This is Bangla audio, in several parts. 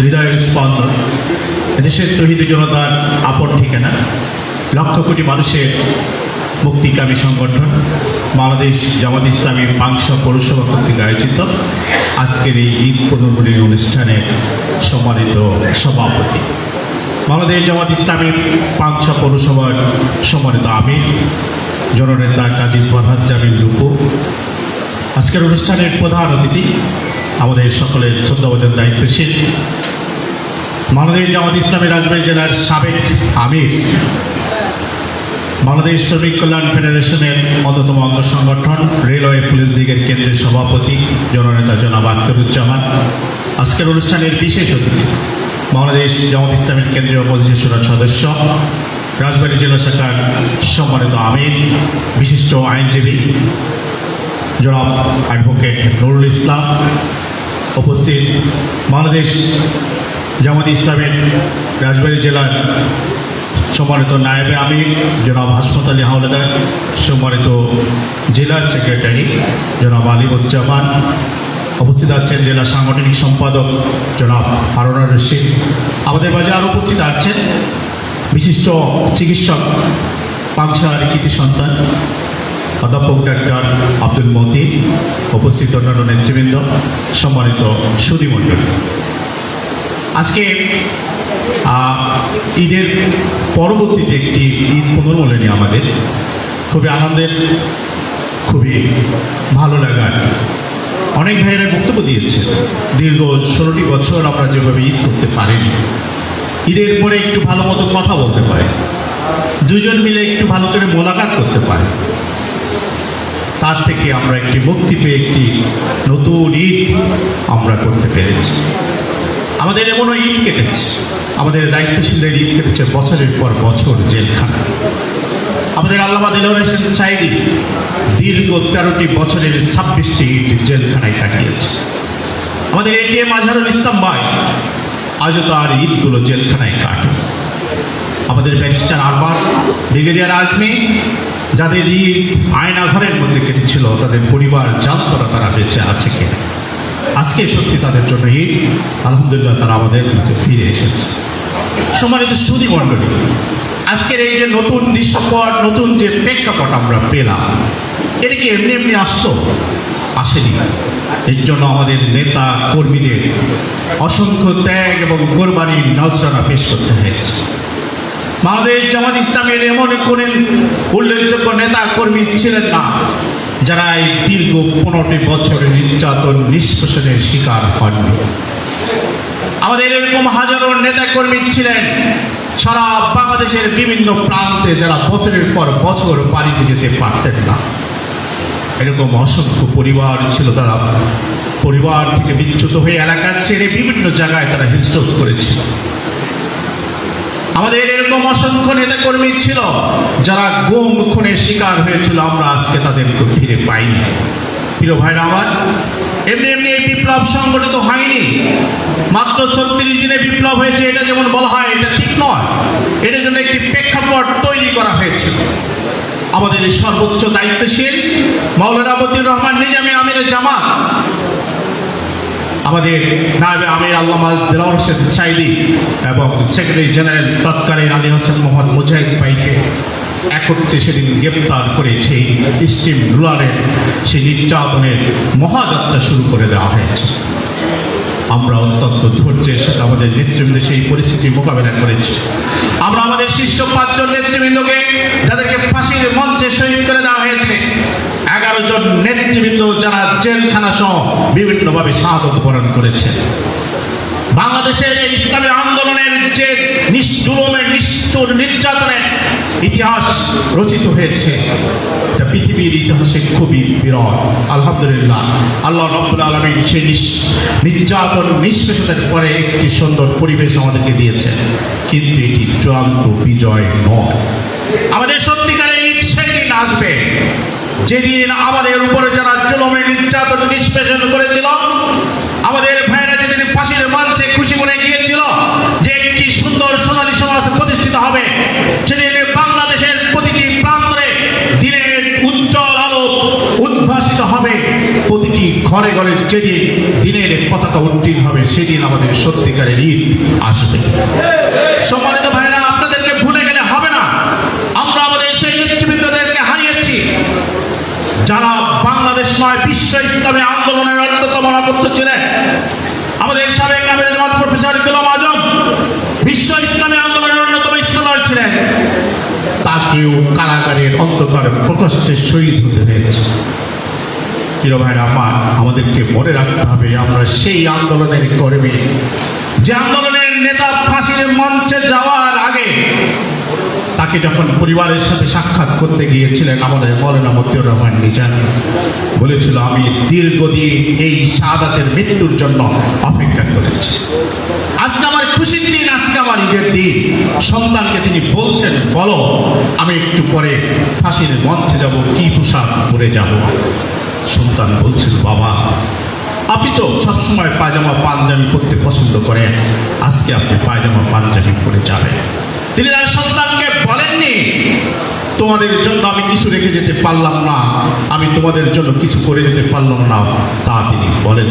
হৃদয়ের স্পন্দন। দেশের তহিদ জনতার আপন ঠিকানা। লক্ষ কোটি মানুষের মুক্তিকামী সংগঠন, বাংলাদেশ জামাত ইসলামী পাংশা পৌরসভা কর্তৃক আয়োজিত। আজকের এই ঈদ পুনর্মূলীর অনুষ্ঠানে সম্মানিত সভাপতি। বাংলাদেশ জামাত ইসলামী পাংশা পৌরসভার সম্মানিত আমির, জননেতা কাজী ফরহাদ জামিল রূপু। আজকের অনুষ্ঠানের প্রধান অতিথি আমাদের সকলের শ্রদ্ধাবোধের দায়িত্বশীল বাংলাদেশ জামাত ইসলামী রাজবাড়ী জেলার সাবেক আমির। বাংলাদেশ শ্রমিক কল্যাণ ফেডারেশনের অন্যতম অঙ্গ সংগঠন, রেলওয়ে পুলিশ লীগের কেন্দ্রীয় সভাপতি, জননেতা জনাব আখতারুজ্জামান। আজকের অনুষ্ঠানের বিশেষ অতিথি বাংলাদেশ জামাত ইসলামের কেন্দ্রীয় অপোজিশনের সদস্য, রাজবাড়ী জেলা শাখার সম্মানিত আমির, বিশিষ্ট আইনজীবী জনাব অ্যাডভোকেট নুরুল ইসলাম। উপস্থিত বাংলাদেশ জামাত ইসলামের রাজবাড়ী জেলার সম্মানিত নায়েবে আমির জনাব হাসমত আলী হাওলাদার, সম্মানিত জেলার সেক্রেটারি, জনাব আলিমুজ্জামান, উপস্থিত আছেন জেলা সাংগঠনিক সম্পাদক, জনাব হারুনা রশিদ। আমাদের মাঝে আরও উপস্থিত আছেন বিশিষ্ট চিকিৎসক, পাংশার কৃতি সন্তান, অধ্যাপক ডাক্তার আব্দুল মতি উপস্থিত অন্যান্য নেতৃবৃন্দ, সম্মানিত সুদীমণ্ডল আজকে ঈদের পরবর্তীতে একটি ঈদ পুনর্মূলনী আমাদের। খুবই আনন্দের, খুবই ভালো লাগার। অনেক ভাইয়েরা বক্তব্য দিয়েছে, দীর্ঘ ষোলোটি বছর আমরা যেভাবে ঈদ করতে পারিনি, ঈদের পরে একটু ভালো মতো কথা বলতে পারি, দুজন মিলে একটু ভালো করে মোলাকাত করতে পারে। তার থেকে আমরা একটি মুক্তি পেয়ে একটি নতুন ঈদ আমরা করতে পেরেছি। আমাদের এমনও ঈদ কেটেছে। আমাদের দায়িত্বশীলদের ঈদ কেটেছে বছরের পর বছর জেলখানা। আমাদের আল্লামা সাইদি দীর্ঘ তেরোটি বছরের ছাব্বিশটি ঈদ জেলখানায় কাটিয়েছে। আমাদের এটিএম আজহারুল ইসলাম ভাই আজও তার ঈদগুলো জেলখানায় কাটে। আমাদের ব্যারিস্টার আরবার ব্রিগেডিয়ার আজমি, যাদের ঈদ আয়না ঘরের মধ্যে কেটেছিল, তাদের পরিবার জানত না তারা বেঁচে আছে কিনা। আজকে সত্যি তাদের জন্য ঈদ আলহামদুলিল্লাহ তারা আমাদের কাছে ফিরে এসেছে। সম্মানিত সুদী মণ্ডলী, আজকের এই যে নতুন দৃশ্যপট নতুন যে প্রেক্ষাপট আমরা পেলাম এটা কি এমনি এমনি আসতো আসেনি। এর জন্য আমাদের নেতা কর্মীদের অসংখ্য ত্যাগ এবং কোরবানির নজরানা পেশ করতে হয়েছে। বাংলাদেশ জামাত ইসলামের এমন কোন উল্লেখযোগ্য নেতা কর্মী ছিলেন না যারা এই দীর্ঘ পনেরোটি বছরের নির্যাতন নিষ্পেষণের শিকার হননি। আমাদের এরকম হাজারো নেতা কর্মী ছিলেন। সারা বাংলাদেশের বিভিন্ন প্রান্তে যারা বছরের পর বছর বাড়িতে যেতে পারতেন না। এরকম অসংখ্য পরিবার ছিল তারা। পরিবার থেকে বিচ্যুত হয়ে এলাকা ছেড়ে বিভিন্ন জায়গায় তারা হিজরত করেছিল। আমাদের এরকম অসংখ্য নেতা কর্মী ছিল, যারা গুম খুনের শিকার হয়েছিল, আমরা আজকে তাদেরকে ফিরে পাইনি। প্রিয় ভাইরা আমার, এমনি এমনি এই বিপ্লব সংগঠিত হয়নি। মাত্র ছত্রিশ দিনে বিপ্লব হয়েছে, এটা যেমন বলা হয়, এটা ঠিক নয়। এটার জন্য একটি প্রেক্ষাপট তৈরি করা হয়েছিল আমাদের সর্বোচ্চ দায়িত্বশীল মৌলানা রহমান নিজামী আমির জামাত আমাদের নায়বে আমির আল্লামা দিলাওয়ার হোসেন সাইদি এবং সেক্রেটারি জেনারেল তৎকালীন আলী হোসেন মোহাম্মদ মুজাহিদ ভাইকে একত্রে সেদিন গ্রেপ্তার করে সেই স্টিম রুলারের সেই নির্যাতনের মহাযাত্রা শুরু করে দেওয়া হয়েছে। আমরা অত্যন্ত ধৈর্যের সাথে আমাদের নেতৃবৃন্দ সেই পরিস্থিতি মোকাবেলা করেছি। আমরা আমাদের শীর্ষ পাঁচজন নেতৃবৃন্দকে যাদেরকে ফাঁসির মঞ্চে শহীদ করে দেওয়া হয়েছে। এগারো জন নেতৃবৃন্দ যারা জেলখানা সহ বিভিন্নভাবে শাহাদত বরণ করেছে। বাংলাদেশের এই ইসলামী আন্দোলনের যে নিষ্ঠুরমের নিষ্ঠুর নির্যাতনের ইতিহাস রচিত হয়েছে, এটা পৃথিবীর ইতিহাসে খুবই বিরল। আলহামদুলিল্লাহ, আল্লাহ রব্বুল আলমীর সেই নির্যাতন নিষ্পেষণের পরে একটি সুন্দর পরিবেশ আমাদেরকে দিয়েছে। কিন্তু এটি চূড়ান্ত বিজয় নয়। আমাদের সত্যিকারের সেদিন আসবে? যেদিন আমাদের উপরে যারা জুলমের নির্যাতন নিষ্পেষণ করেছিল, আমাদের ভাইয়েরা যেদিন ফাঁসির মঞ্চে খুশি মনে গিয়েছিল যে একটি সুন্দর সোনালী সমাজ প্রতিষ্ঠিত হবে, সেদিন বাংলাদেশের প্রতিটি প্রান্তরে দিনের উজ্জ্বল আলো উদ্ভাসিত হবে। প্রতিটি ঘর ঘরে যেদিন দিনের পতাকা উত্তীর্ণ হবে, সেদিন আমাদের সত্যিকারের ঈদ আসবে। সম্মানিত ভাইরা আপনাদেরকে ভুলে গেলে হবে না আমরা আমাদের সেই নেতৃবৃন্দদেরকে হারিয়েছি যারা নয় বিশ্ব ইসলামী আন্দোলনের অন্যতম নপত্য ছিলেন আমাদের সাবেক আমির জামাত প্রফেসর গোলাম আজম বিশ্ব ইসলামী আন্দোলনের অন্যতম ইসলাম ছিলেন। তাকেও কারাগারের অন্ধকারে প্রকোষ্ঠে শহীদ হতে হয়েছে। ভাইরা আমার আমাদেরকে মনে রাখতে হবে, আমরা সেই আন্দোলনের কর্মী। যে আন্দোলনের নেতা ফাঁসির মঞ্চে যাওয়ার আগে তাকে যখন পরিবারের সাথে সাক্ষাৎ করতে গিয়েছিলেন, আমাদের মৌলানা মতিউর রহমান নিজান বলেছিল, আমি দীর্ঘদিন এই শাহাদাতের মৃত্যুর জন্য অপেক্ষা করেছি। আজকে আমার খুশির দিন, আজকে আমার ঈদের দিন। সন্তানকে তিনি বলছেন, বলো, আমি একটু পরে ফাঁসির মঞ্চে যাব, কি পোশাক পরে যাব? সন্তান বলছেন বাবা, আপনি তো সবসময় পায়জামা পাঞ্জাবি পরতে পছন্দ করেন। আজকে আপনি পায়জামা পাঞ্জাবি পরে যাবেন। তিনি তার সন্তানকে বলেননি? তোমাদের জন্য আমি কিছু রেখে যেতে পারলাম না। আমি তোমাদের জন্য কিছু করে যেতে পারলাম না। তা তিনি বলেন।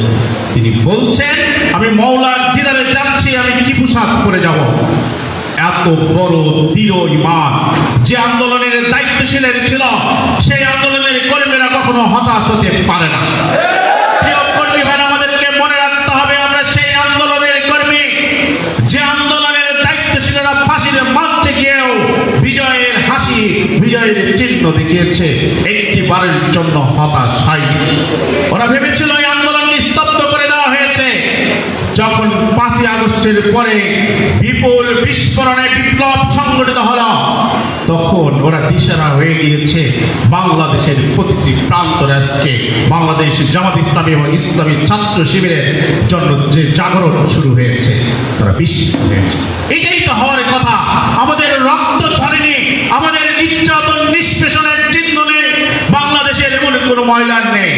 তিনি বলছেন, আমি মৌলার দিদারে যাচ্ছি, আমি কি পোশাক পরে যাব? এত বড় দৃঢ় ইমান যে আন্দোলনের দায়িত্বশীলের ছিল, সেই আন্দোলনের কর্মীরা কখনো হতাশ হতে পারে না। চিহ্ন দেখিয়েছে একটি বারের জন্য হতাশ হয়নি ওরা ভেবেছিল এই আন্দোলনকে স্তব্ধ করে দেওয়া হয়েছে। যখন পাঁচই আগস্টের পরে বিপুল বিস্ফোরণে বিপ্লব সংগঠিত হলো, তখন ওরা দিশারা হয়ে গিয়েছে বাংলাদেশের প্রতিটি প্রান্ত আজকে বাংলাদেশ জামাত ইসলামী এবং ইসলামী ছাত্র শিবিরের জন্য যে জাগরণ শুরু হয়েছে, তারা বিস্মিত হয়েছে। এটাই তো হওয়ার কথা। আমাদের ময়লার নেই।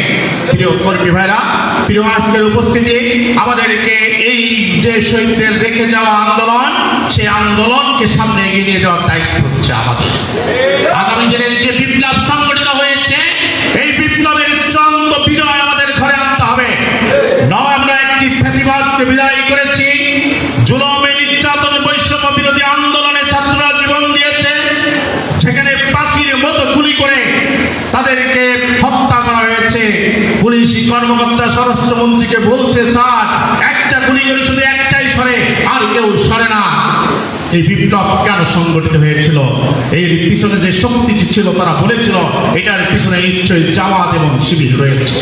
প্রিয় কর্মী ভাইরা, প্রিয় আজকের উপস্থিতি, আমাদেরকে এই যে শহীদদের রেখে যাওয়া আন্দোলন, সেই আন্দোলনকে সামনে এগিয়ে নিয়ে যাওয়ার দায়িত্ব হচ্ছে আমাদের। আগামী দিনের যে বিপ্লব সংগঠিত হয়েছে, এই বিপ্লবের চন্দ্র বিজয় আমাদের ঘরে আনতে হবে। নয়, আমরা একটি ফেসিবাদকে বিদায় করেছি। জুলমে নির্যাতন বৈষম্য বিরোধী আন্দোলনে ছাত্ররা জীবন দিয়েছে সেখানে পাখির মতো গুলি করে তাদেরকে হত্যা করা হয়েছে পুলিশ কর্মকর্তা স্বরাষ্ট্রমন্ত্রীকে বলছে, স্যার, একটা গুলি করে শুধু একটাই সরে, আর কেউ সরে না। এই বিপ্লব কেন সংগঠিত হয়েছিল? এর পিছনে যে শক্তিটি ছিল, তারা বলেছিল, এটার পিছনে নিশ্চয়ই জামাত এবং শিবির রয়েছে।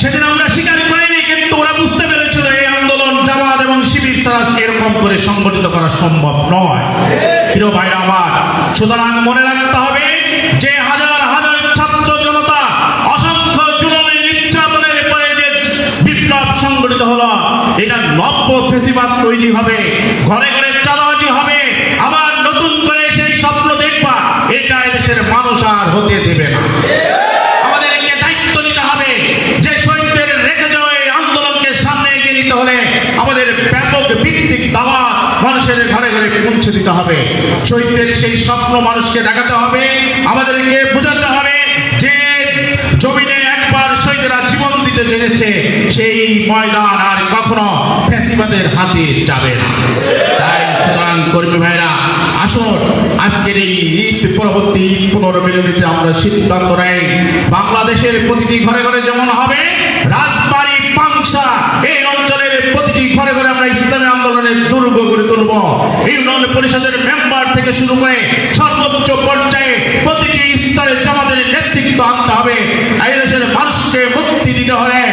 সেদিন আমরা স্বীকার করিনি, কিন্তু ওরা বুঝতে পেরেছিল, এই আন্দোলন জামাত এবং শিবির ছাড়া এরকম করে সংগঠিত করা সম্ভব নয়। প্রিয় ভাই আমার, সুতরাং মনে রাখতে হবে, যে হাজার ফেসিবাদ তৈরি হবে। ঘরে ঘরে চালাবাজি হবে। আবার নতুন করে সেই স্বপ্ন দেখবা, এটা এদেশের মানুষ আর হতে দেবে না। মানুষের ঘরে ঘরে দিতে হবে। সেই স্বপ্ন মানুষকে দেখাতে হবে, আমাদেরকে বোঝাতে হবে যে একবার জীবন দিতে জেনেছে সেই ময়দান আর কখনো ফ্যাসিবাদের হাতে যাবে না তাই সুতরাং কর্মী ভাইরা আসুন, আজকের এই ঈদ পরবর্তী ঈদ পুনর্মিলনীতে আমরা সিদ্ধান্ত নেই। বাংলাদেশের প্রতিটি ঘরে ঘরে যেমন হবে, রাজবাড়ি, পাংশা, এই অঞ্চলের প্রতিটি ঘরে ঘরে আমরা ইসলামী আন্দোলনের দুর্গ গড়ে তুলব। ইউনিয়ন পরিষদের মেম্বার থেকে শুরু করে সর্বোচ্চ পর্যায়ে প্রতিটি স্তরে জামাতের নেতৃত্ব আনতে হবে। এই দেশের মানুষকে মুক্তি দিতে এবং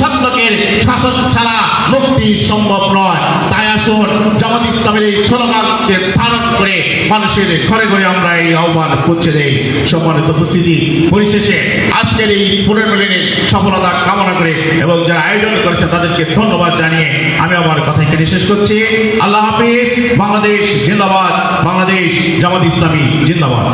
সত্যকের শাসন ছাড়া মুক্তি সম্ভব নয়। তাই আসুন জামাত ইসলামের এই স্লোগানকে ধারণ করে মানুষের ঘরে ঘরে আমরা এই আহ্বান পৌঁছে দেই। সম্মানিত উপস্থিতি, পরিশেষে আজকের এই পুনর্মিলনের সফলতা কামনা করে এবং যারা আয়োজন করেছে তাদেরকে ধন্যবাদ জানিয়ে আমি আমার কথা এখানে শেষ করছি। আল্লাহ হাফিজ, বাংলাদেশ জিন্দাবাদ, বাংলাদেশ জামাত ইসলামী জিন্দাবাদ।